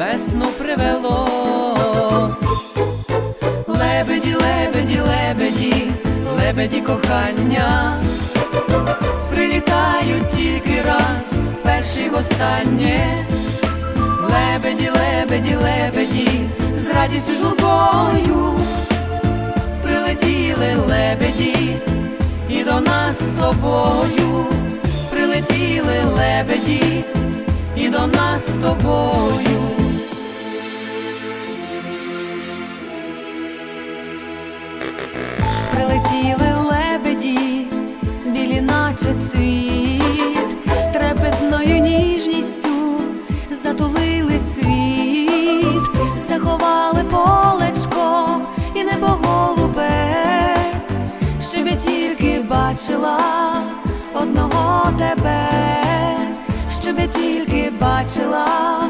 весну привело. Лебеді, лебеді, лебеді, лебеді кохання, прилітають тільки раз, вперше й востаннє. Лебеді, лебеді, лебеді, з радістю журбою прилетіли лебеді, і до нас з тобою прилетіли лебеді, і до нас з тобою. Прилетіли лебеді, білі наче цвіт, трепетною ніжністю затулили світ, заховали полечко і небо голубе, щоб я тільки бачила одного тебе, щоб я тільки бачила